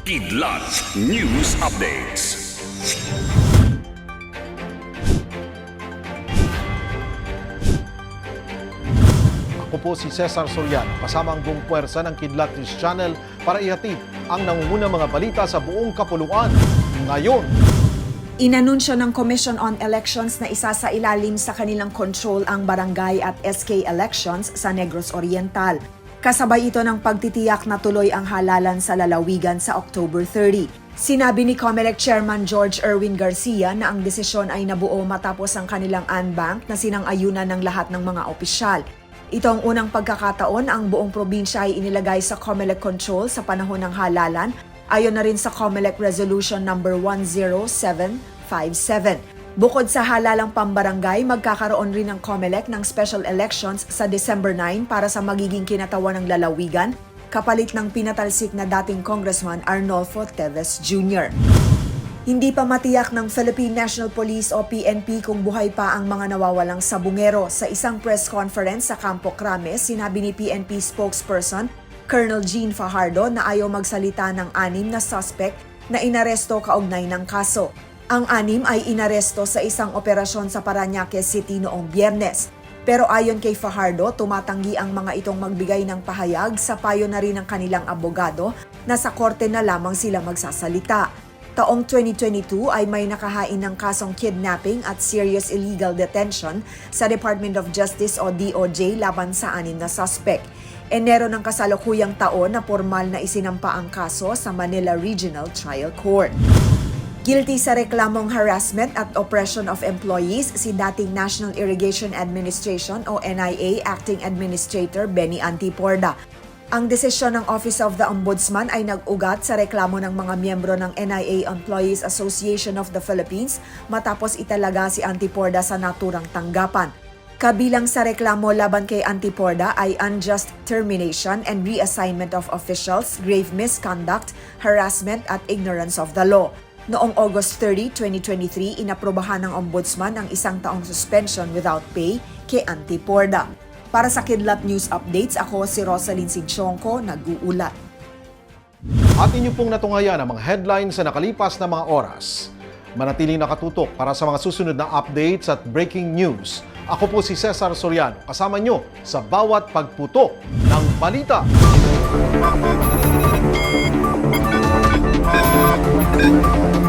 Kidlat News Updates. Ako po si Cesar Soriano, kasama ang buong puwersa ng Kidlat News Channel para ihatid ang nangungunang mga balita sa buong kapuluan. Ngayon, Inanunsyo ng Commission on Elections na isa sa ilalim sa kanilang control ang barangay at SK elections sa Negros Oriental. Kasabay ito ng pagtitiyak na tuloy ang halalan sa lalawigan sa October 30. Sinabi ni COMELEC Chairman George Erwin Garcia na ang desisyon ay nabuo matapos ang kanilang unbank na sinang-ayunan ng lahat ng mga opisyal. Ito ang unang pagkakataon ang buong probinsya ay inilagay sa COMELEC control sa panahon ng halalan ayon na rin sa COMELEC Resolution number 10757. Bukod sa halalang pambarangay, magkakaroon rin ng COMELEC ng special elections sa December 9 para sa magiging kinatawan ng lalawigan, kapalit ng pinatalsik na dating Congressman Arnolfo Teves Jr. Hindi pa matiyak ng Philippine National Police o PNP kung buhay pa ang mga nawawalang sabungero. Sa isang press conference sa Campo Crame, sinabi ni PNP spokesperson Colonel Jean Fajardo na ayaw magsalita ng anim na suspect na inaresto kaugnay ng kaso. Ang anim ay inaresto sa isang operasyon sa Paranaque City noong biyernes. Pero ayon kay Fajardo, tumatanggi ang mga itong magbigay ng pahayag sa payo na rin ng kanilang abogado na sa korte na lamang sila magsasalita. Taong 2022 ay may nakahain ng kasong kidnapping at serious illegal detention sa Department of Justice o DOJ laban sa anim na suspect. Enero ng kasalukuyang taon na formal na isinampa ang kaso sa Manila Regional Trial Court. Guilty sa reklamong harassment at oppression of employees si dating National Irrigation Administration o NIA Acting Administrator Benny Antiporda. Ang desisyon ng Office of the Ombudsman ay nag-ugat sa reklamo ng mga miyembro ng NIA Employees Association of the Philippines matapos italaga si Antiporda sa naturang tanggapan. Kabilang sa reklamo laban kay Antiporda ay unjust termination and reassignment of officials, grave misconduct, harassment at ignorance of the law. Noong August 30, 2023, inaprobahan ng Ombudsman ang isang taong suspension without pay kay Antiporda. Para sa Kidlat News Updates, ako si Rosalyn Sigchonko, nag-uulat. at inyo pong natungayan ang mga headlines sa nakalipas na mga oras. Manatiling nakatutok para sa mga susunod na updates at breaking news. Ako po si Cesar Soriano, kasama nyo sa bawat pagputok ng balita. Thank you.